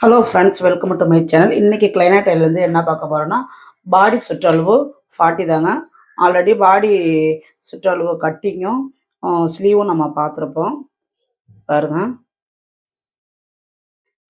Hello friends welcome to my channel இன்றைக்கி கிளைனாட்டைலேருந்து என்ன பார்க்க போகிறோன்னா பாடி சுற்றளவு ஃபார்ட்டி தாங்க. ஆல்ரெடி பாடி சுற்றளவு கட்டிங்கும் ஸ்லீவும் நம்ம பார்த்துருப்போம். பாருங்க.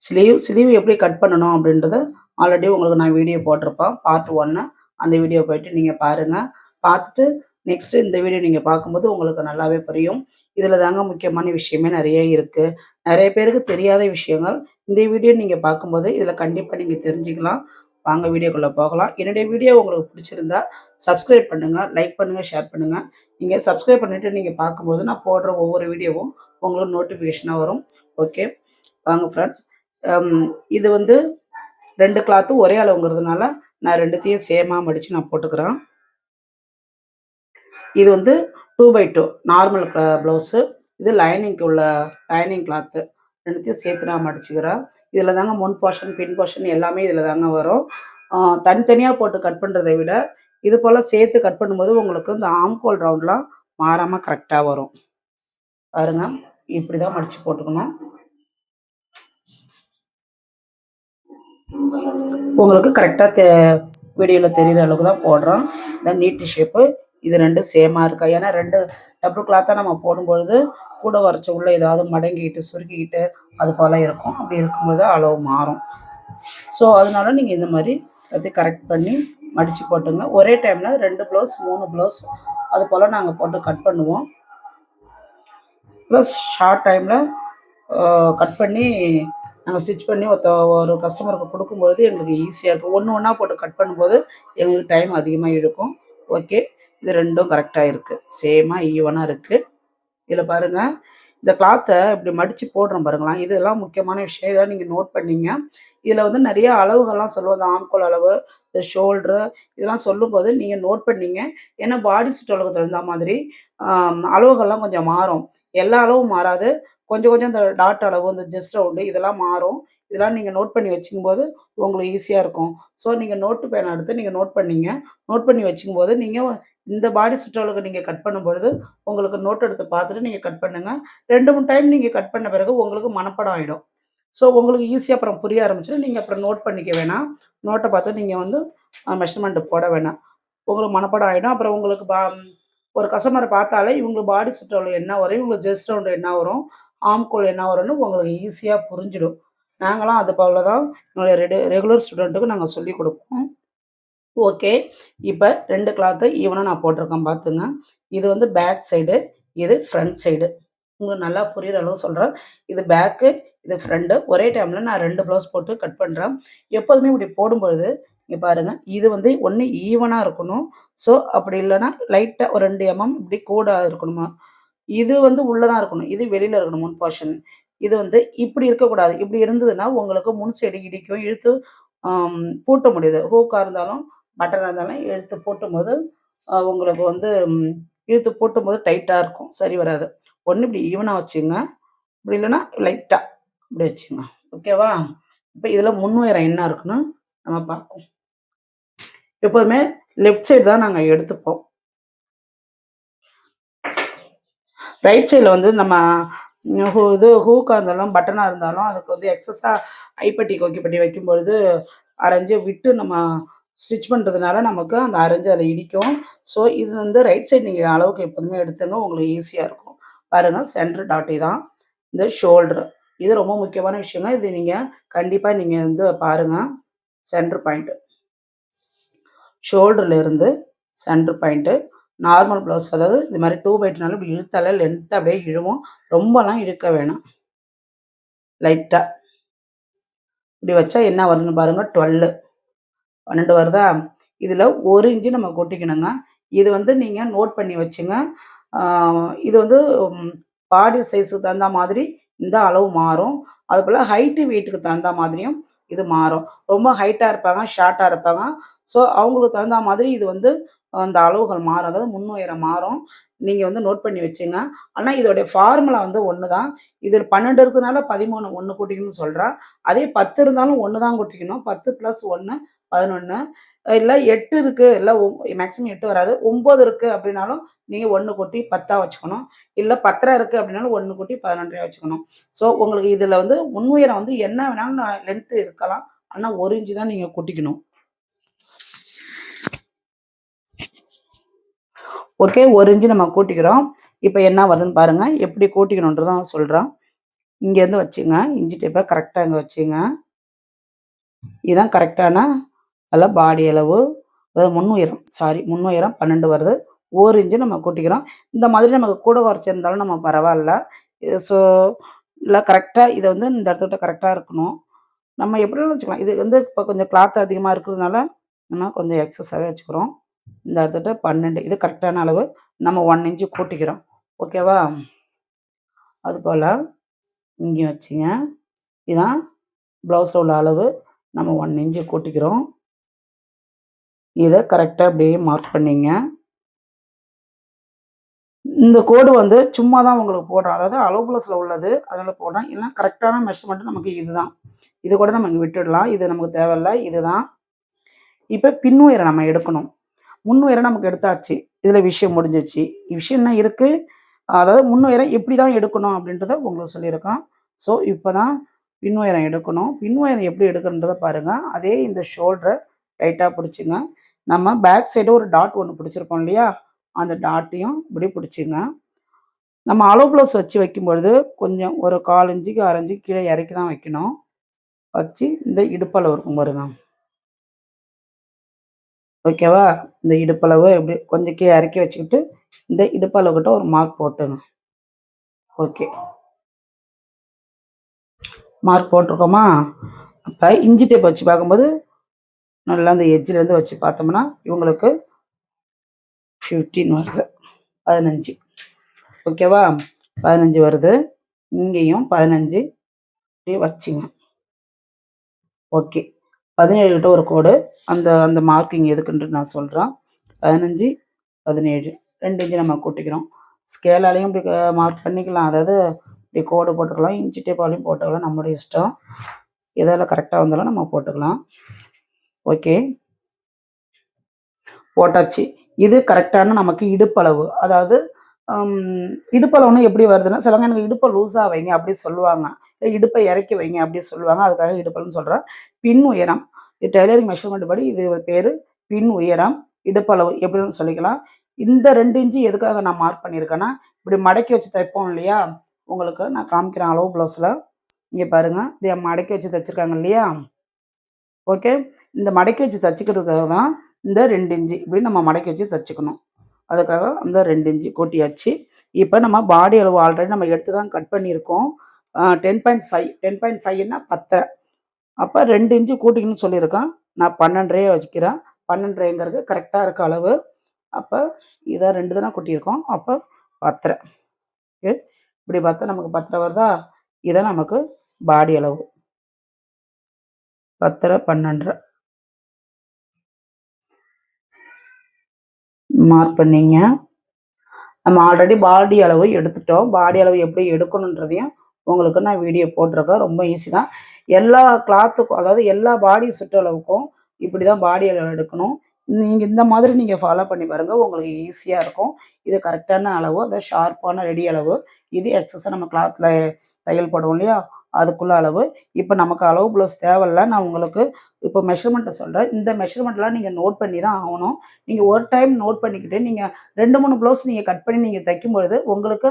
ஸ்லீவ் ஸ்லீவ் எப்படி கட் பண்ணணும் அப்படின்றத ஆல்ரெடி உங்களுக்கு நான் வீடியோ போட்டிருப்பேன். பார்ட் ஒன்று அந்த வீடியோ போயிட்டு நீங்கள் பாருங்கள் பார்த்துட்டு நெக்ஸ்ட்டு இந்த வீடியோ நீங்கள் பார்க்கும்போது உங்களுக்கு நல்லாவே புரியும். இதில் தாங்க முக்கியமான விஷயமே நிறைய இருக்குது நிறைய பேருக்கு தெரியாத விஷயங்கள். இந்த வீடியோ நீங்கள் பார்க்கும்போது இதில் கண்டிப்பாக நீங்கள் தெரிஞ்சுக்கலாம். வாங்க வீடியோக்குள்ளே போகலாம். என்னுடைய வீடியோ உங்களுக்கு பிடிச்சிருந்தா சப்ஸ்கிரைப் பண்ணுங்கள் லைக் பண்ணுங்கள் ஷேர் பண்ணுங்கள் நீங்கள் சப்ஸ்கிரைப் பண்ணிவிட்டு நீங்கள் பார்க்கும்போது நான் போடுற ஒவ்வொரு வீடியோவும் உங்களுக்கு நோட்டிஃபிகேஷனாக வரும். ஓகே வாங்க ஃப்ரெண்ட்ஸ் இது வந்து ரெண்டு கிளாத்தும் ஒரே அளவுங்கிறதுனால நான் ரெண்டுத்தையும் சேமாக மடித்து நான் போட்டுக்கிறேன். இது வந்து two by two normal blouse இது லைனிங்க்கு உள்ள லைனிங் கிளாத்து ரெண்டுத்தையும் சேர்த்து நான் மடிச்சுக்கிறேன் இதில் தாங்க முன் போர்ஷன் பின் போர்ஷன் எல்லாமே இதில் தாங்க வரும். தனித்தனியாக போட்டு கட் பண்ணுறதை விட இது போல் சேர்த்து கட் பண்ணும்போது உங்களுக்கு இந்த ஆம்கோல் ரவுண்ட்லாம் மாறாமல் கரெக்டாக வரும். பாருங்க இப்படி தான் மடித்து போட்டுக்கணும். உங்களுக்கு கரெக்டாக தெ வீடியோவில் தெரிகிற அளவுக்கு தான் போடுறோம். இந்த நீட்டு ஷேப்பு இது ரெண்டும் சேமாக இருக்கா? ஏன்னா ரெண்டு டபுள் கிளாத்தாக நம்ம போடும்பொழுது கூட குறைச்ச உள்ள ஏதாவது மடங்கிக்கிட்டு சுருக்கிக்கிட்டு அது போல் இருக்கும். அப்படி இருக்கும்போது அளவு மாறும். ஸோ அதனால நீங்கள் இந்த மாதிரி எல்லாத்தையும் கரெக்ட் பண்ணி மடித்து போட்டுங்க. ஒரே டைமில் ரெண்டு ப்ளவுஸ் மூணு ப்ளவுஸ் அது போல் நாங்கள் போட்டு கட் பண்ணுவோம். ப்ளஸ் ஷார்ட் டைமில் கட் பண்ணி நாங்கள் ஸ்டிச் பண்ணி ஒருத்த ஒரு கஸ்டமருக்கு கொடுக்கும்பொழுது எங்களுக்கு ஈஸியாக இருக்கும். ஒன்று ஒன்றா போட்டு கட் பண்ணும்போது எங்களுக்கு டைம் அதிகமாக இழுக்கும் ஓகே இது ரெண்டும் கரெக்டாக இருக்குது சேமாக ஈவனாக இருக்குது இதில் பாருங்கள் இந்த கிளாத்தை இப்படி மடித்து போடுறோம் பாருங்களேன். இதெல்லாம் முக்கியமான விஷயம். இதெல்லாம் நீங்கள் நோட் பண்ணீங்க. இதில் வந்து நிறைய அளவுகள்லாம் சொல்லுவோம் இந்த ஆம்கோல் அளவு இந்த ஷோல்ட்ரு இதெல்லாம் சொல்லும்போது நீங்கள் நோட் பண்ணீங்க. ஏன்னா பாடி சுற்றளவுக்கு தகுந்த மாதிரி அளவுகள்லாம் கொஞ்சம் மாறும். எல்லா அளவும் மாறாது. கொஞ்சம் கொஞ்சம் இந்த டாட் அளவு இந்த ஜஸ்ட் ரவுண்டு இதெல்லாம் மாறும். இதெல்லாம் நீங்கள் நோட் பண்ணி வச்சுக்கும்போது உங்களுக்கு ஈஸியாக இருக்கும். ஸோ நீங்கள் நோட்டு பேனை எடுத்து நீங்கள் நோட் பண்ணீங்க. நோட் பண்ணி வச்சுக்கும்போது நீங்கள் இந்த பாடி சுற்றளவுக்கு நீங்கள் கட் பண்ணும்பொழுது உங்களுக்கு நோட் எடுத்து பார்த்துட்டு நீங்கள் கட் பண்ணுங்கள் ரெண்டு மூணு டைம் நீங்கள் கட் பண்ண பிறகு உங்களுக்கு மனப்படம் ஆகிடும் ஸோ உங்களுக்கு ஈஸியாக அப்புறம் புரிய ஆரம்பிச்சுட்டு நீங்கள் அப்புறம் நோட் பண்ணிக்க வேணாம். நோட்டை பார்த்து நீங்கள் வந்து மெஷர்மெண்ட் போட வேணாம். உங்களுக்கு மனப்படம் ஆகிடும் அப்புறம் உங்களுக்கு பா ஒரு கஸ்டமரை பார்த்தாலே இவங்களுக்கு பாடி சுற்றளவு என்ன வரும்? இவங்களுக்கு ஜெஸ்ட் ரவுண்டு என்ன வரும்? ஆம்கோல் என்ன வரும்னு உங்களுக்கு ஈஸியாக புரிஞ்சிடும். நாங்களாம் அது போல தான் எங்களுடைய ரெடு ரெகுலர் ஸ்டூடெண்ட்டுக்கு நாங்கள் சொல்லிக் கொடுப்போம். ஓகே இப்போ ரெண்டு கிளாத்து ஈவனாக நான் போட்டிருக்கேன் பார்த்துங்க. இது வந்து பேக் சைடு இது ஃப்ரண்ட் சைடு உங்களுக்கு நல்லா புரியுற அளவு சொல்கிறேன் இது பேக்கு இது ஃப்ரண்ட்டு ஒரே டைமில் நான் ரெண்டு ப்ளவுஸ் போட்டு கட் பண்ணுறேன் எப்போதுமே இப்படி போடும்பொழுது இங்கே பாருங்கள் இது வந்து ஒன்று ஈவனாக இருக்கணும். ஸோ அப்படி இல்லைன்னா லைட்டாக ஒரு ரெண்டு எம்எம் இப்படி கூட இருக்கணுமா? இது வந்து உள்ளே தான் இருக்கணும். இது வெளியில் இருக்கணும் முன் போர்ஷன் இது வந்து இப்படி இருக்கக்கூடாது. இப்படி இருந்ததுன்னா உங்களுக்கு முன் சைடு இடிக்கும் இழுத்து பூட்ட முடியுது. ஹூக்காக இருந்தாலும் பட்டனாக இருந்தாலும் இழுத்து போட்டும்போது உங்களுக்கு வந்து இழுத்து போட்டும்போது டைட்டாக இருக்கும். சரி வராது. ஒன்று இப்படி ஈவனாக வச்சுங்க. இப்படி இல்லைன்னா லைட்டாக இப்படி வச்சுங்க. ஓகேவா இப்போ இதில் முன்னுயரம் என்ன இருக்குன்னு நம்ம பார்ப்போம். எப்போதுமே லெஃப்ட் சைடு தான் நாங்கள் எடுத்துப்போம். ரைட் சைடில் வந்து நம்ம ஹூ இது ஹூக்காக இருந்தாலும் பட்டனாக இருந்தாலும் அதுக்கு வந்து எக்ஸஸாக ஐப்பட்டி கொக்கிப்பட்டி வைக்கும்பொழுது அரைஞ்சு விட்டு நம்ம ஸ்டிச் பண்ணுறதுனால நமக்கு அந்த அரைஞ்சு அதில் இடிக்கும். ஸோ இது வந்து ரைட் சைடு நீங்கள் அளவுக்கு எப்போதுமே எடுத்துங்க உங்களுக்கு ஈஸியாக இருக்கும். பாருங்கள் சென்டர் டாட்டி தான் இந்த ஷோல்ட்ரு இது ரொம்ப முக்கியமான விஷயங்க. இது நீங்கள் கண்டிப்பாக நீங்கள் வந்து பாருங்கள் சென்டர் பாயிண்ட்டு ஷோல்டர்லேருந்து சென்டர் பாயிண்ட்டு நார்மல் ப்ளவுஸ் அதாவது இது மாதிரி டூ பைட்னால இப்படி இழுத்தாலே லென்த்து அப்படியே இழுவும். ரொம்பலாம் இழுக்க வேணாம். லைட்டாக இப்படி வச்சா என்ன வருதுன்னு பாருங்கள் டுவெல்லு பன்னெண்டு வருதா? இதில் ஒரு இன்ச்சு நம்ம கொட்டிக்கணுங்க. இது வந்து நீங்கள் நோட் பண்ணி வச்சுங்க. இது வந்து பாடி சைஸுக்கு தகுந்த மாதிரி இந்த அளவு மாறும். அதுபோல் ஹைட்டு வெயிட்டுக்கு தகுந்த மாதிரியும் இது மாறும். ரொம்ப ஹைட்டாக இருப்பாங்க ஷார்ட்டாக இருப்பாங்க. ஸோ அவங்களுக்கு தகுந்த மாதிரி இது வந்து அந்த அளவுகள் மாறும். அதாவது முன் உயரம் மாறும். நீங்கள் வந்து நோட் பண்ணி வச்சுங்க. ஆனால் இதோடைய ஃபார்முலா வந்து ஒன்று தான் இதில் பன்னெண்டு இருக்கிறதுனால பதிமூணு ஒன்று கூட்டிக்கணும்னு சொல்கிறேன் அதே பத்து இருந்தாலும் ஒன்று தான் கூட்டிக்கணும். பத்து ப்ளஸ் ஒன்று பதினொன்று இல்லை எட்டு இருக்குது இல்லை மேக்ஸிமம் எட்டு வராது. ஒம்பது இருக்குது அப்படின்னாலும் நீங்கள் ஒன்று கூட்டி பத்தாக வச்சுக்கணும். இல்லை பத்தரை இருக்குது அப்படின்னாலும் ஒன்று கூட்டி பதினொன்றரை வச்சுக்கணும். ஸோ உங்களுக்கு இதில் வந்து முன் வந்து என்ன வேணாலும் லென்த்து இருக்கலாம். ஆனால் ஒரு இன்ச்சு தான் நீங்கள் கூட்டிக்கணும். ஓகே ஒரு இன்ச்சு நம்ம கூட்டிக்கிறோம். இப்போ என்ன வருதுன்னு பாருங்கள் எப்படி கூட்டிக்கணுன்றதான் சொல்கிறோம் இங்கேருந்து வச்சுங்க. இஞ்சி டேப்பை கரெக்டாக இங்கே வச்சுங்க. இதுதான் கரெக்டான அதில் பாடி அளவு அதாவது முன்னுயரம் சாரி முன்னுயரம் பன்னெண்டு வருது. ஒரு இன்ச்சு நம்ம கூட்டிக்கிறோம். இந்த மாதிரி நமக்கு கூட குறைச்சிருந்தாலும் நம்ம பரவாயில்ல. ஸோ இல்லை கரெக்டாக இதை வந்து இந்த இடத்துக்கிட்ட கரெக்டாக இருக்கணும். நம்ம எப்படின்னு வச்சுக்கலாம். இது வந்து இப்போ கொஞ்சம் கிளாத் அதிகமாக இருக்கிறதுனால நம்ம கொஞ்சம் எக்ஸஸாகவே வச்சுக்கிறோம். இந்த இடத்துக்கிட்ட பன்னெண்டு இது கரெக்டான அளவு நம்ம ஒன் இன்ச்சு கூட்டிக்கிறோம். ஓகேவா அதுபோல் இங்கேயும் வச்சுங்க. இதுதான் ப்ளவுஸில் உள்ள அளவு. நம்ம ஒன் இன்ச்சு கூட்டிக்கிறோம். இதை கரெக்டாக அப்படியே மார்க் பண்ணிங்க. இந்த கோடு வந்து சும்மா தான் உங்களுக்கு போடுறோம். அதாவது அளவு உள்ளது அதனால் போடுறோம். இல்லைனா கரெக்டான மெஷர்மெண்ட் நமக்கு இதுதான். இது கூட நம்ம இங்கே விட்டுடலாம். இது நமக்கு தேவையில்லை. இதுதான். இப்போ பின் உயரம் நம்ம எடுக்கணும். முன்னுயரை நமக்கு எடுத்தாச்சு. இதில் விஷயம் முடிஞ்சிச்சு. விஷயம் என்ன இருக்குது அதாவது முன்னுயரை எப்படி தான் எடுக்கணும் அப்படின்றத உங்களுக்கு சொல்லியிருக்கோம். ஸோ இப்போ தான் பின்வயரம் எடுக்கணும். பின்வயரம் எப்படி எடுக்கணுன்றதை பாருங்கள் அதே இந்த ஷோல்டரை டைட்டாக பிடிச்சிங்க. நம்ம பேக் சைடு ஒரு டாட் ஒன்று பிடிச்சிருக்கோம் இல்லையா? அந்த டாட்டையும் இப்படி பிடிச்சிங்க. நம்ம அளவு ப்ளவுஸ் வச்சு வைக்கும்பொழுது கொஞ்சம் ஒரு கால் இன்ச்சுக்கு அரை கீழே இறக்கி தான் வைக்கணும். வச்சு இந்த இடுப்பளவு இருக்கும் பாருங்க. ஓகேவா இந்த இடுப்பளவு இப்படி கொஞ்சம் கீழே இறக்கி வச்சுக்கிட்டு இந்த இடுப்பளவுக்கிட்ட ஒரு மார்க் போட்டுங்க ஓகே மார்க் போட்டிருக்கோமா? அப்போ இஞ்சி டேப் வச்சு பார்க்கும்போது நல்லா அந்த எஜ்ஜிலேருந்து வச்சு பார்த்தோம்னா இவங்களுக்கு ஃபிஃப்டீன் வருது. பதினஞ்சு. ஓகேவா பதினஞ்சு வருது. இங்கேயும் பதினஞ்சு. அப்படியே வச்சுங்க. ஓகே பதினேழு கிட்ட ஒரு கோடு. அந்த அந்த மார்க்கிங் எதுக்குன்ட்டு நான் சொல்கிறேன் பதினஞ்சு பதினேழு. ரெண்டு இன்ச்சு நம்ம கூட்டிக்கிறோம். ஸ்கேலாலையும் இப்படி மார்க் பண்ணிக்கலாம். அதாவது இப்படி கோடு போட்டுக்கலாம். இன்ச்சு டேப்பாலையும் போட்டுக்கலாம். நம்மளுடைய இஷ்டம். எதால் கரெக்டாக வந்தாலும் நம்ம போட்டுக்கலாம். ஓகே? போட்டாச்சு. இது கரெக்டான நமக்கு இடுப்பளவு. அதாவது இடுப்பளவுன்னு எப்படி வருதுன்னா சிலவங்க எனக்கு இடுப்பை லூஸாக வைங்க அப்படி சொல்லுவாங்க. இடுப்பை இறக்கி வைங்க அப்படி சொல்லுவாங்க. அதுக்காக இடுப்பளவுன்னு சொல்கிறேன் பின் உயரம். இது டெய்லரிங் மெஷர்மெண்ட் படி இது பேர். பின் உயரம் இடுப்பளவு எப்படின்னு சொல்லிக்கலாம். இந்த ரெண்டு இன்ச்சு எதுக்காக நான் மார்க் பண்ணியிருக்கேன்னா இப்படி மடக்கி வச்சு தைப்போம் இல்லையா? உங்களுக்கு நான் காமிக்கிறேன் அளவு ப்ளவுஸில் இங்கே பாருங்கள் இதை மடக்கி வச்சு தைச்சிருக்காங்க இல்லையா? ஓகே? இந்த மடக்கி வச்சு தச்சுக்கிறதுக்காக தான் இந்த ரெண்டு இன்ச்சு இப்படி நம்ம மடக்கி வச்சு தைச்சிக்கணும். அதுக்காக அந்த ரெண்டு இன்ச்சு கூட்டியாச்சு. இப்போ நம்ம பாடி அளவு ஆல்ரெடி நம்ம எடுத்து தான் கட் பண்ணியிருக்கோம். Ten point five ten point ஃபைவ்னா பத்தரை. அப்போ ரெண்டு இன்ச்சு கூட்டிக்கணும்னு சொல்லியிருக்கேன். நான் பன்னெண்டரையே வச்சுக்கிறேன். பன்னெண்டரைங்கிறது கரெக்டாக இருக்க அளவு. அப்போ இதை ரெண்டு தானே கூட்டியிருக்கோம். அப்போ பத்தரை. ஓகே? இப்படி பார்த்தா நமக்கு பத்தரை வருதா? இதை நமக்கு பாடி அளவு. பத்தரை பன்னெண்டரை மார்க் பண்ணிங்க. நம்ம ஆல்ரெடி பாடி அளவு எடுத்துட்டோம். பாடி அளவு எப்படி எடுக்கணுன்றதையும் உங்களுக்கு நான் வீடியோ போட்டிருக்கேன். ரொம்ப ஈஸி தான். எல்லா கிளாத்துக்கும் அதாவது எல்லா பாடி சுற்றளவுக்கும் இப்படி தான் பாடி அளவு எடுக்கணும். நீங்கள் இந்த மாதிரி நீங்கள் ஃபாலோ பண்ணி பாருங்கள் உங்களுக்கு ஈஸியாக இருக்கும். இது கரெக்டான அளவு அதாவது ஷார்ப்பான ரெடி அளவு. இது எக்ஸஸாக நம்ம கிளாத்தில் தையல் போடுவோம் இல்லையா? அதுக்குள்ள அளவு. இப்போ நமக்கு அளவு ப்ளவுஸ் தேவையில்ல. நான் உங்களுக்கு இப்போ மெஷர்மெண்ட்டை சொல்கிறேன் இந்த மெஷர்மெண்ட்லாம் நீங்கள் நோட் பண்ணி தான் ஆகணும். நீங்கள் ஒரு டைம் நோட் பண்ணிக்கிட்டு நீங்கள் ரெண்டு மூணு ப்ளவுஸ் நீங்கள் கட் பண்ணி நீங்கள் தைக்கும்பொழுது உங்களுக்கு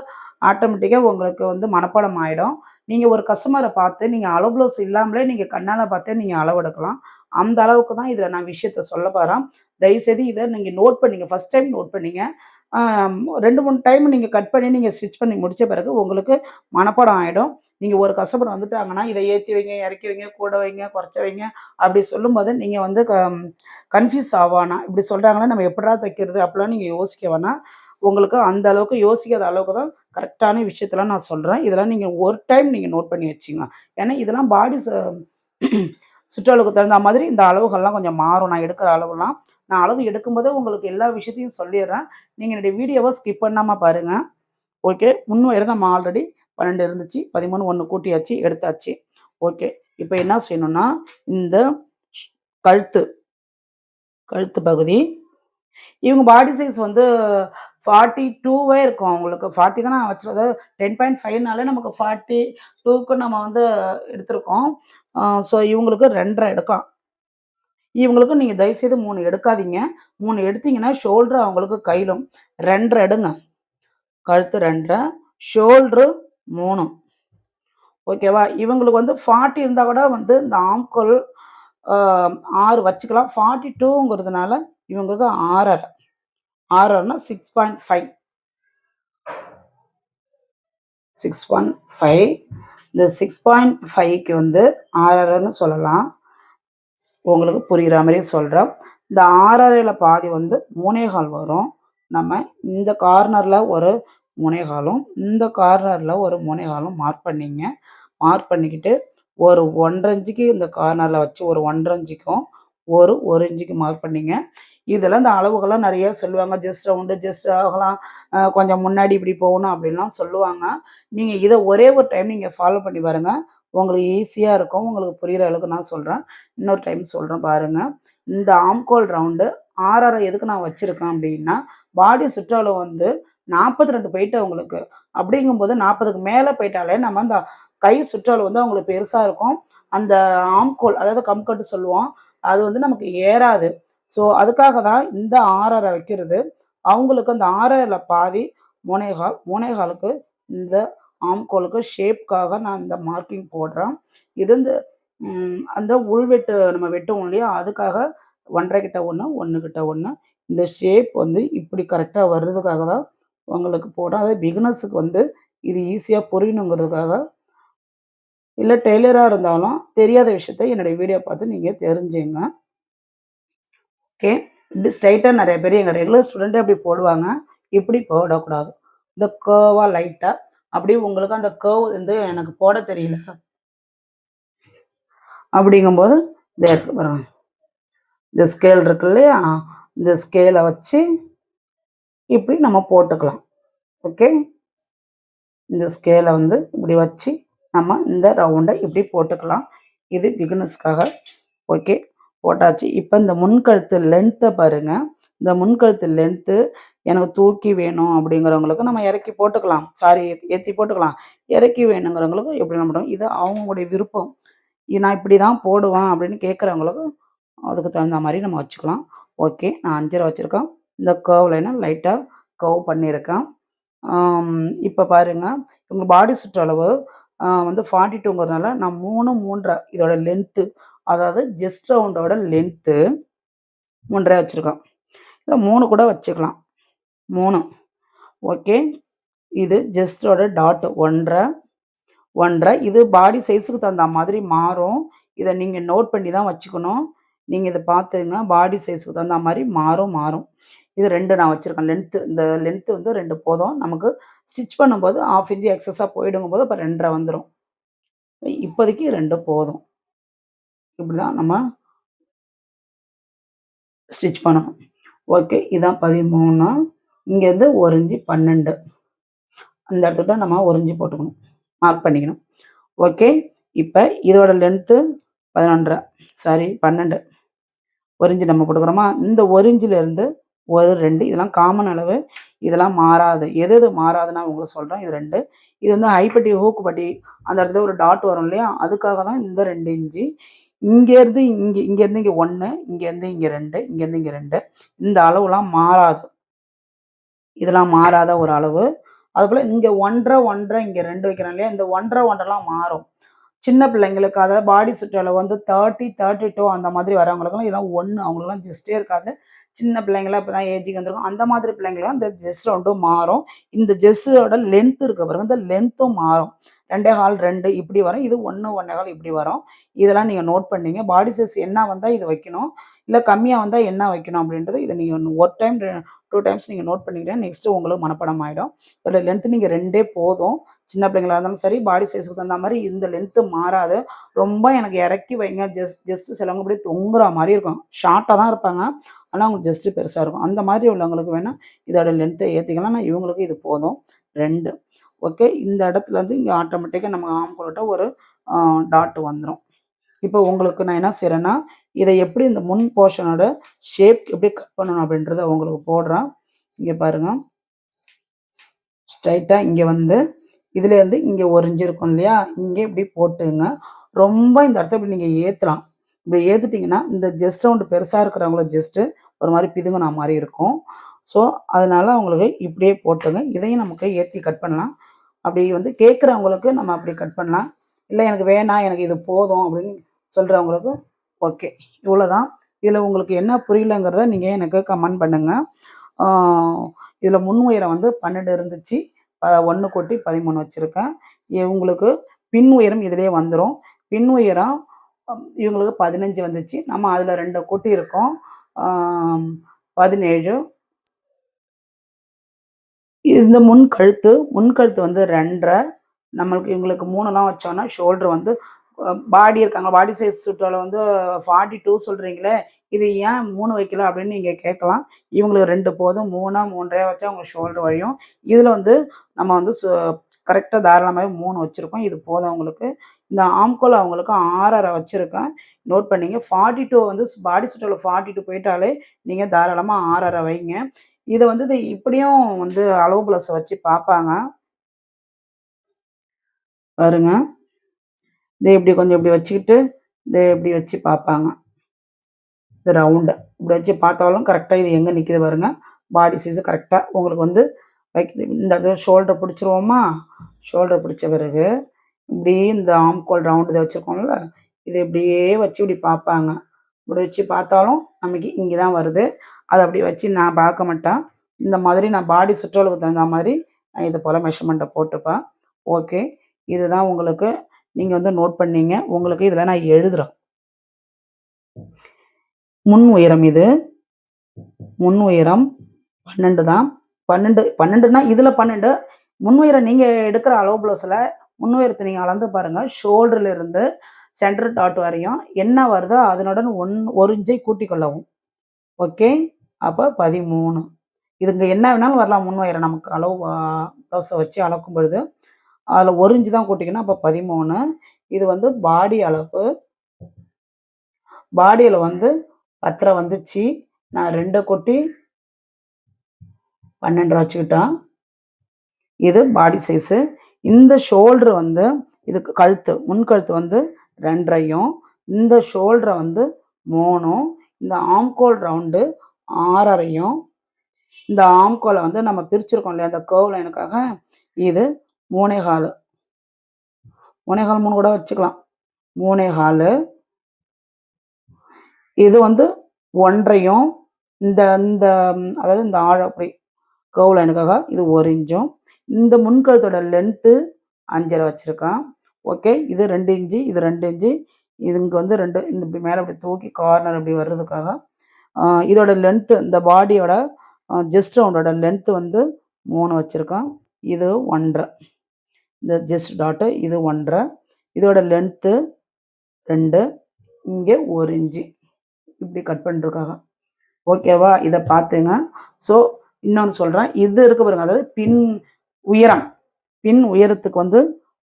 ஆட்டோமேட்டிக்காக உங்களுக்கு வந்து மனப்பாடம் ஆகிடும் நீங்கள் ஒரு கஸ்டமரை பார்த்து நீங்கள் அளவு ப்ளவுஸ் இல்லாமலே நீங்கள் கண்ணால் பார்த்தே நீங்கள் அளவெடுக்கலாம் அந்த அளவுக்கு தான் இதில் நான் விஷயத்த சொல்ல போகிறேன் தயவுசெய்து இதை நீங்கள் நோட் பண்ணிங்க. ஃபஸ்ட் டைம் நோட் பண்ணிங்க. ரெண்டு மூணு டைம் நீங்கள் கட் பண்ணி நீங்கள் ஸ்டிச் பண்ணி முடித்த பிறகு உங்களுக்கு மனப்பாடம் ஆகிடும் நீங்கள் ஒரு கஸ்டமர் வந்துட்டாங்கன்னா இதை ஏற்றி வைங்க இறக்கி வைங்க கூட வைங்க குறைச்ச வைங்க அப்படி சொல்லும்போது நீங்கள் வந்து க கன்ஃபியூஸ் ஆவானா? இப்படி சொல்கிறாங்களே நம்ம எப்படா தைக்கிறது? அப்படிலாம் நீங்கள் யோசிக்க வேணாம். உங்களுக்கு அந்த அளவுக்கு யோசிக்காத அளவுக்கு தான் கரெக்டான விஷயத்தெல்லாம் நான் சொல்கிறேன் இதெல்லாம் நீங்கள் ஒரு டைம் நீங்கள் நோட் பண்ணி வச்சுங்க. ஏன்னா இதெல்லாம் பாடி சுற்றளவுக்கு தகுந்த மாதிரி இந்த அளவுகள்லாம் கொஞ்சம் மாறும். நான் எடுக்கிற அளவுலாம் நான் அளவு எடுக்கும்போதே உங்களுக்கு எல்லா விஷயத்தையும் சொல்லிடுறேன். நீங்கள் என்னுடைய வீடியோவை ஸ்கிப் பண்ணாமல் பாருங்கள் ஓகே முன்னூறு நம்ம ஆல்ரெடி பன்னெண்டு இருந்துச்சு. பதிமூணு ஒன்று கூட்டியாச்சு எடுத்தாச்சு. ஓகே இப்போ என்ன செய்யணும்னா இந்த கழுத்து கழுத்து பகுதி இவங்க பாடி சைஸ் வந்து ஃபார்ட்டி டூவே இருக்கும். அவங்களுக்கு ஃபார்ட்டி தான் நான் வச்சுருந்தது டென் பாயிண்ட் ஃபைவ்னாலே நமக்கு ஃபார்ட்டி டூக்கு நம்ம வந்து எடுத்திருக்கோம். ஸோ இவங்களுக்கு ரெண்டரை எடுக்கலாம். இவங்களுக்கும் நீங்கள் தயவுசெய்து மூணு எடுக்காதீங்க. மூணு எடுத்தீங்கன்னா ஷோல்டர் அவங்களுக்கு கையிலும் ரெண்டரை எடுங்க. கழுத்து ரெண்டரை ஷோல்ட்ரு மூணு. ஓகேவா இவங்களுக்கு வந்து ஃபார்ட்டி இருந்தால் கூட வந்து இந்த ஆம்கோல் ஆறு வச்சுக்கலாம். ஃபார்ட்டி டூங்கிறதுனால இவங்களுக்கு ஆறரை. ஆறரைனா six point five six point five இந்த சிக்ஸ் பாயிண்ட் ஃபைவ்க்கு வந்து ஆறரைன்னு சொல்லலாம். உங்களுக்கு புரிகிற மாதிரி சொல்கிறேன் இந்த ஆறரையில் பாதி வந்து மூணேகால் வரும். நம்ம இந்த கார்னரில் ஒரு முனைகாலும் இந்த கார்னரில் ஒரு முனைகாலும் மார்க் பண்ணிங்க. மார்க் பண்ணிக்கிட்டு ஒரு ஒன்றரை இந்த கார்னரில் வச்சு ஒரு ஒன்றரை ஒரு ஒரு இஞ்சிக்கு மார்க் பண்ணிங்க. இதெல்லாம் இந்த அளவுகள்லாம் நிறைய சொல்லுவாங்க. ஜஸ்ட் ரவுண்டு ஜஸ்ட் ஆகலாம். கொஞ்சம் முன்னாடி இப்படி போகணும் அப்படின்லாம் சொல்லுவாங்க. நீங்கள் இதை ஒரே ஒரு டைம் நீங்கள் ஃபாலோ பண்ணி பாருங்கள் உங்களுக்கு ஈஸியாக இருக்கும். உங்களுக்கு புரிகிற அளவுக்கு நான் சொல்கிறேன் இன்னொரு டைம் சொல்கிறேன் பாருங்கள் இந்த ஆம்கோல் ரவுண்டு ஆர்ஆரை எதுக்கு நான் வச்சுருக்கேன் அப்படின்னா பாடி சுற்றளவு வந்து நாற்பத்தி ரெண்டு போயிட்டு அவங்களுக்கு அப்படிங்கும்போது நாற்பதுக்கு மேலே போயிட்டாலே நம்ம அந்த கை சுற்றளவு வந்து அவங்களுக்கு பெருசாக இருக்கும். அந்த ஆம்கோல் அதாவது கம்கட்டு சொல்லுவோம் அது வந்து நமக்கு ஏறாது. ஸோ அதுக்காக தான் இந்த ஆறரை வைக்கிறது. அவங்களுக்கு அந்த ஆர்ஆரில் பாதி மூனேகால் மூனேகாலுக்கு இந்த ஆம்கோலுக்கு ஷேப்காக நான் இந்த மார்க்கிங் போடுறேன். இது இந்த அந்த உள்வெட்டு நம்ம வெட்டுவோம் இல்லையா அதுக்காக ஒன்றரை கிட்ட ஒன்று ஒன்று கிட்ட ஒன்று இந்த ஷேப் வந்து இப்படி கரெக்டாக வர்றதுக்காக தான் உங்களுக்கு போடுறேன். அதே பிகினர்ஸுக்கு வந்து இது ஈஸியாக புரியணுங்கிறதுக்காக. இல்லை டெய்லராக இருந்தாலும் தெரியாத விஷயத்த என்னுடைய வீடியோ பார்த்து நீங்கள் தெரிஞ்சுங்க. ஓகே இப்படி ஸ்ட்ரைட்டாக நிறைய பேர் எங்கள் ரெகுலர் ஸ்டூடெண்ட்டே அப்படி போடுவாங்க. இப்படி போடக்கூடாது. இந்த கேர்வாக லைட்டாக அப்படியே உங்களுக்கு அந்த கர்வ் வந்து எனக்கு போட தெரியல. அப்படிங்கும்போது இந்த இருக்கு பாருங்க. இந்த ஸ்கேல் இருக்கு இல்லையா? இந்த ஸ்கேலை வச்சு இப்படி நம்ம போட்டுக்கலாம். ஓகே இந்த ஸ்கேலை வந்து இப்படி வச்சு நம்ம இந்த ரவுண்டை இப்படி போட்டுக்கலாம். இது பிகினர்ஸ்க்காக ஓகே போட்டாச்சு. இப்போ இந்த முன்கழுத்து லென்த்தை பாருங்கள் இந்த முன்கழுத்து லென்த்து எனக்கு தூக்கி வேணும் அப்படிங்கிறவங்களுக்கு நம்ம இறக்கி போட்டுக்கலாம். சாரி ஏற்றி ஏற்றி போட்டுக்கலாம். இறக்கி வேணுங்கிறவங்களுக்கு எப்படி நம்ம இது அவங்களுடைய விருப்பம். இது நான் இப்படி தான் போடுவேன் அப்படின்னு கேட்குறவங்களுக்கு அதுக்கு தகுந்த மாதிரி நம்ம வச்சுக்கலாம். ஓகே நான் அஞ்சரை வச்சுருக்கேன். இந்த கர்வ் லைனை லைட்டாக கர்வ் பண்ணியிருக்கேன். இப்போ பாருங்க. இவங்க பாடி சுற்றளவு வந்து ஃபார்ட்டி டூங்கிறதுனால நான் மூணு மூன்றரை இதோட லென்த்து அதாவது ஜெஸ்ட் ரவுண்டோட லென்த்து மூன்றரை வச்சுருக்கேன். இல்லை மூணு கூட வச்சுக்கலாம். மூணு. ஓகே இது ஜஸ்டோட டாட் ஒன்றரை. ஒன்றரை. இது பாடி சைஸுக்கு தகுந்த மாதிரி மாறும். இதை நீங்கள் நோட் பண்ணி தான் வச்சுக்கணும். நீங்கள் இதை பார்த்துங்க. பாடி சைஸுக்கு தகுந்த மாதிரி மாறும் மாறும். இது ரெண்டு நான் வச்சுருக்கேன். லென்த்து இந்த லென்த்து வந்து ரெண்டு போதும். நமக்கு ஸ்டிச் பண்ணும்போது ஆஃப் இன்ச்சு எக்ஸஸாக போயிடுங்கும் போது இப்போ ரெண்டரை வந்துடும் இப்போதைக்கு ரெண்டு போதும். இப்படி தான் நம்ம ஸ்டிச் பண்ணணும். ஓகே இதான் பதிமூணு. இங்கேருந்து ஒரு இஞ்சி பன்னெண்டு. அந்த இடத்துல நம்ம ஒரு இஞ்சி போட்டுக்கணும். மார்க் பண்ணிக்கணும். ஓகே இப்போ இதோட லென்த்து பதினொன்றரை. சாரி பன்னெண்டு. ஒரு நம்ம போட்டுக்கிறோமா? இந்த ஒரு இஞ்சிலேருந்து ஒரு ரெண்டு. இதெல்லாம் காமன் அளவு. இதெல்லாம் மாறாது. எது எது மாறாதுன்னா உங்களுக்கு சொல்கிறேன் இது ரெண்டு. இது வந்து ஹைப்பட்டி ஹூக்குப்பட்டி அந்த இடத்துல ஒரு டாட் வரும் இல்லையா? அதுக்காக தான் இந்த ரெண்டு இஞ்சி இங்கேருந்து இங்கே இங்கேருந்து இங்கே ஒன்று இங்கேருந்து இங்கே ரெண்டு இங்கேருந்து இங்கே ரெண்டு. இந்த அளவுலாம் மாறாது. இதெல்லாம் மாறாத ஒரு அளவு. அதுபோல் இங்கே ஒன்றரை ஒன்றரை இங்கே ரெண்டு வைக்கிறோம் இல்லையா? இந்த ஒன்றரை ஒன்றரைலாம் மாறும். சின்ன பிள்ளைங்களுக்கு அதாவது பாடி சுற்றளவு வந்து தேர்ட்டி தேர்ட்டி டூ அந்த மாதிரி வரவங்களுக்குலாம் இதெல்லாம் ஒன்று அவங்களுக்குலாம் ஜஸ்டே இருக்காது. சின்ன பிள்ளைங்களா இப்போ தான் ஏஜிக்கு வந்திருக்கும் அந்த மாதிரி பிள்ளைங்களாம் இந்த ஜெஸ் ரவுண்டும் மாறும். இந்த ஜெஸ்ஸோட லென்த் இருக்க பிறகு இந்த லென்த்தும் மாறும். ரெண்டே ஹால் ரெண்டு இப்படி வரும். இது ஒன்று ஒன்றே ஹால் இப்படி வரும். இதெல்லாம் நீங்கள் நோட் பண்ணீங்க. பாடி சைஸ் என்ன வந்தால் இது வைக்கணும். இல்லை கம்மியாக வந்தால் என்ன வைக்கணும் அப்படின்றது இதை நீங்கள் ஒரு டைம் டூ டைம்ஸ் நீங்கள் நோட் பண்ணிக்கிட்டே நெக்ஸ்ட்டு உங்களுக்கு மனப்படம் ஆகிடும் இதோட லென்த்து நீங்கள் ரெண்டே போதும். சின்ன பிள்ளைங்களா இருந்தாலும் சரி பாடி சைஸுக்கு தகுந்த மாதிரி இந்த லென்த்து மாறாது. ரொம்ப எனக்கு இறக்கி வைங்க. ஜஸ்ட் ஜஸ்ட்டு சிலவங்க அப்படியே தொங்குற மாதிரி இருக்கும். ஷார்ட்டாக தான் இருப்பாங்க. ஆனால் அவங்க ஜஸ்ட்டு பெருசாக இருக்கும். அந்த மாதிரி உள்ளவங்களுக்கு வேணால் இதோட லென்த்தை ஏற்றிக்கலாம் நான் இவங்களுக்கு இது போதும். ரெண்டு. ஓகே இந்த இடத்துல இருந்து இங்கே ஆட்டோமேட்டிக்காக நம்ம ஆம்பளோட்ட ஒரு டாட் வந்துடும் இப்போ உங்களுக்கு நான் என்ன செய்கிறேன்னா இதை எப்படி இந்த முன் போர்ஷனோட ஷேப் எப்படி கட் பண்ணணும் அப்படின்றத உங்களுக்கு போடுறேன். இங்கே பாருங்க. ஸ்ட்ரைட்டாக இங்கே வந்து இதுலேருந்து இங்கே ஒரிஞ்சிருக்கும் இருக்கும் இல்லையா? இங்கே இப்படி போட்டுங்க. ரொம்ப இந்த இடத்த இப்படி நீங்கள் ஏற்றலாம் இப்படி ஏற்றுட்டிங்கன்னா இந்த ஜஸ்ட் ரவுண்டு பெருசாக இருக்கிறவங்கள ஜஸ்ட்டு ஒரு மாதிரி பிதுங்கின மாதிரி இருக்கும். ஸோ அதனால் அவங்களுக்கு இப்படியே போட்டுங்க. இதையும் நமக்கு ஏற்றி கட் பண்ணலாம். அப்படி வந்து கேட்குறவங்களுக்கு நம்ம அப்படி கட் பண்ணலாம். இல்லை எனக்கு வேணாம் எனக்கு இது போதும் அப்படின்னு சொல்கிறவங்களுக்கு ஓகே இவ்வளோதான் இதில் உங்களுக்கு என்ன புரியலங்கிறத நீங்கள் எனக்கு கமெண்ட் பண்ணுங்கள் இதில் முன் உயரம் வந்து பன்னெண்டு இருந்துச்சு. ஒன்று கொட்டி பதிமூணு வச்சுருக்கேன். உங்களுக்கு பின் உயரம் இதிலே வந்துடும் பின் உயரம் இவங்களுக்கு பதினஞ்சு வந்துச்சு. நம்ம அதில் ரெண்டு கொட்டி இருக்கோம். பதினேழு. இந்த முன் கழுத்து முன் கழுத்து வந்து ரெண்டரை. நம்மளுக்கு இவங்களுக்கு மூணுலாம் வச்சோன்னா ஷோல்டர் வந்து பாடி இருக்காங்க. பாடி சைஸ் சுற்றளவு வந்து ஃபார்ட்டி டூ சொல்கிறீங்களே இது ஏன் மூணு வைக்கல அப்படின்னு நீங்கள் கேட்கலாம். இவங்களுக்கு ரெண்டு போதும் மூணா மூன்றரை வச்சா அவங்க ஷோல்டர் வழியும். இதில் வந்து நம்ம வந்து கரெக்டாக தாராளமாகவே மூணு வச்சுருக்கோம். இது போதும் அவங்களுக்கு. இந்த ஆம்கோல் அவங்களுக்கு ஆறரை வச்சுருக்கேன். நோட் பண்ணிங்க ஃபார்ட்டி டூ வந்து பாடி சுற்றளவு ஃபார்ட்டி டூ போயிட்டாலே நீங்கள் தாராளமாக ஆறரை வைங்க. இதை வந்து இது இப்படியும் வந்து அளவு பிளஸ் வச்சு பார்ப்பாங்க. பாருங்க. இதை இப்படி கொஞ்சம் இப்படி வச்சுக்கிட்டு இதை இப்படி வச்சு பார்ப்பாங்க. இது ரவுண்டு இப்படி வச்சு பார்த்தாலும் கரெக்டாக இது எங்கே நிற்கிது பாருங்க. பாடி சைஸு கரெக்டாக உங்களுக்கு வந்து வைக்கிது. இந்த இடத்துல ஷோல்டர் பிடிச்சிருவோமா? ஷோல்டர் பிடிச்ச பிறகு இப்படி இந்த ஆம்கோல் ரவுண்டு இதை வச்சுருக்கோம்ல இதை இப்படியே வச்சு இப்படி பார்ப்பாங்க. இப்படி வச்சு பார்த்தாலும் நமக்கு இங்கே தான் வருது. அதை அப்படி வச்சு நான் பார்க்க மாட்டேன். இந்த மாதிரி நான் பாடி சுற்றளவுக்கு தகுந்த மாதிரி நான் இது போல் மெஷர்மெண்ட்டை போட்டுப்பேன். ஓகே இதுதான் உங்களுக்கு நீங்கள் வந்து நோட் பண்ணீங்க. உங்களுக்கு இதில் நான் எழுதுகிறேன் முன் உயரம் இது. முன் உயரம் பன்னெண்டு தான். பன்னெண்டு பன்னெண்டுனா இதில் பன்னெண்டு. முன் உயரம் நீங்கள் எடுக்கிற அளவு ப்ளவுஸில் முன் உயரத்தை நீங்கள் அளந்து பாருங்கள் ஷோல்டர்ல இருந்து சென்டர் டாட் வரையும் என்ன வருதோ அதனுடன் ஒன் ஒரு இன்ச்சை கூட்டிக் கொள்ளவும். ஓகே அப்போ பதிமூணு. இதுங்க என்ன வேணாலும் வரலாம். முன் உயரம் நமக்கு அளவு ப்ளவுஸை வச்சு அளக்கும் பொழுது. அதில் ஒரு இன்ச்சு தான் கூட்டிக்கணும். அப்போ பதிமூணு. இது வந்து பாடி அளவு. பாடியில் வந்து பத்தரை வந்துச்சு. நான் ரெண்டை கொட்டி பன்னெண்டு வச்சுக்கிட்டேன். இது பாடி சைஸு. இந்த ஷோல்டர் வந்து இதுக்கு கழுத்து முன் கழுத்து வந்து ரெண்டரையும் இந்த ஷோல்டரை வந்து மூணும் இந்த ஆம்கோல் ரவுண்டு ஆறரையும். இந்த ஆம்கோலை வந்து நம்ம பிரிச்சிருக்கோம் இல்லையா அந்த கேர்வ் லைனுக்காக இது மூணே கால். மூணே கால் மூணு கூட வச்சுக்கலாம். மூணே கால். இது வந்து ஒன்றையும் இந்த இந்த அதாவது இந்த ஆழம் அப்படி கர்வ் லைனுக்காக இது ஒரு இன்ச்சும் இந்த முன்கழுத்தோட லென்த்து அஞ்சரை வச்சுருக்கேன். ஓகே இது ரெண்டு இன்ச்சு இது ரெண்டு இன்ச்சு இது இங்கே வந்து ரெண்டு இந்த இப்படி மேலே இப்படி தூக்கி கார்னர் இப்படி வர்றதுக்காக இதோட லென்த்து இந்த பாடியோட ஜெஸ்ட் ரவுண்டோட லென்த்து வந்து மூணு வச்சுருக்கேன். இது ஒன்றரை இந்த ஜஸ்ட் டாட்டு இது ஒன்றரை. இதோட லென்த்து ரெண்டு. இங்கே ஒரு இன்ச்சு. இப்படி கட் பண்ணிருக்காங்க ஓகேவா இதை பார்த்துங்க. ஸோ இன்னொன்று சொல்கிறேன் இது இருக்க பாருங்க. அதாவது பின் உயரம். பின் உயரத்துக்கு வந்து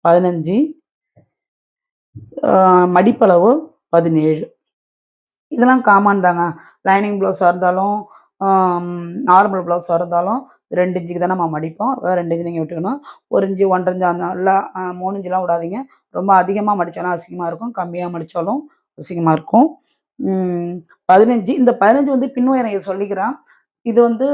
பதினஞ்சு. மடிப்பளவு பதினேழு. இதெல்லாம் காமன் தாங்க. லைனிங் ப்ளவுஸாக இருந்தாலும் நார்மல் ப்ளவுஸாக இருந்தாலும் ரெண்டு இஞ்சிக்கு தான் நம்ம மடிப்போம் அதாவது ரெண்டு இஞ்சி நீங்கள் விட்டுக்கணும். ஒரு இஞ்சி ஒன்றரை இன்ச்சு அந்த நல்லா மூணு இன்ச்சுலாம் விடாதீங்க. ரொம்ப அதிகமாக மடித்தாலும் அசிங்கமாக இருக்கும். கம்மியாக மடித்தாலும் அசிங்கமாக இருக்கும். பதினஞ்சு இந்த பதினஞ்சு வந்து பின் உயரம் இது சொல்லிக்கிறேன். இது வந்து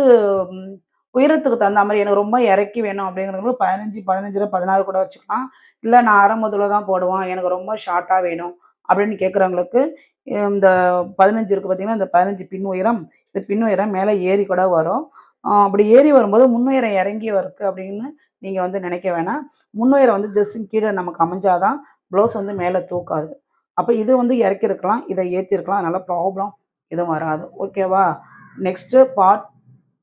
உயரத்துக்கு தகுந்த மாதிரி எனக்கு ரொம்ப இறக்கி வேணும் அப்படிங்கிறவங்களுக்கு பதினஞ்சு பதினஞ்சுல பதினாறு கூட வச்சுக்கலாம். இல்லை நான் அரை முதல்ல தான் போடுவேன். எனக்கு ரொம்ப ஷார்ட்டாக வேணும். அப்படின்னு கேட்குறவங்களுக்கு இந்த பதினஞ்சு இருக்குது பார்த்தீங்கன்னா இந்த பதினஞ்சு பின் உயரம் இந்த பின் உயரம் மேலே ஏறி கூட வரும். அப்படி ஏறி வரும்போது முன்னுயரம் இறங்கி வரக்கு அப்படின்னு நீங்கள் வந்து நினைக்க வேணாம். முன்னுயரம் வந்து ஜஸ்ட் கீழே நமக்கு அமைஞ்சாதான் ப்ளவுஸ் வந்து மேலே தூக்காது. அப்போ இது வந்து இறக்கிருக்கலாம் இதை ஏற்றிருக்கலாம் அதனால் ப்ராப்ளம் எதுவும் வராது. ஓகேவா நெக்ஸ்ட்டு பார்ட்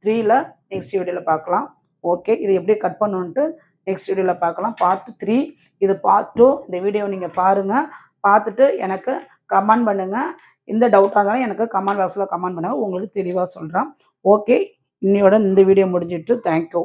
த்ரீயில் நெக்ஸ்ட் வீடியோவில் பார்க்கலாம் ஓகே இது எப்படி கட் பண்ணுன்ட்டு நெக்ஸ்ட் வீடியோவில் பார்க்கலாம் பார்ட் த்ரீ இது பார்ட் டூ இந்த வீடியோ நீங்கள் பாருங்கள் பார்த்துட்டு எனக்கு கமெண்ட் பண்ணுங்கள் இந்த டவுட்டாக இருந்தாலும் எனக்கு கமெண்ட் பாக்ஸில் கமெண்ட் பண்ணுங்கள் உங்களுக்கு தெளிவாக சொல்கிறேன் ஓகே இன்னையோட இந்த வீடியோ முடிஞ்சிட்டு தேங்க்யூ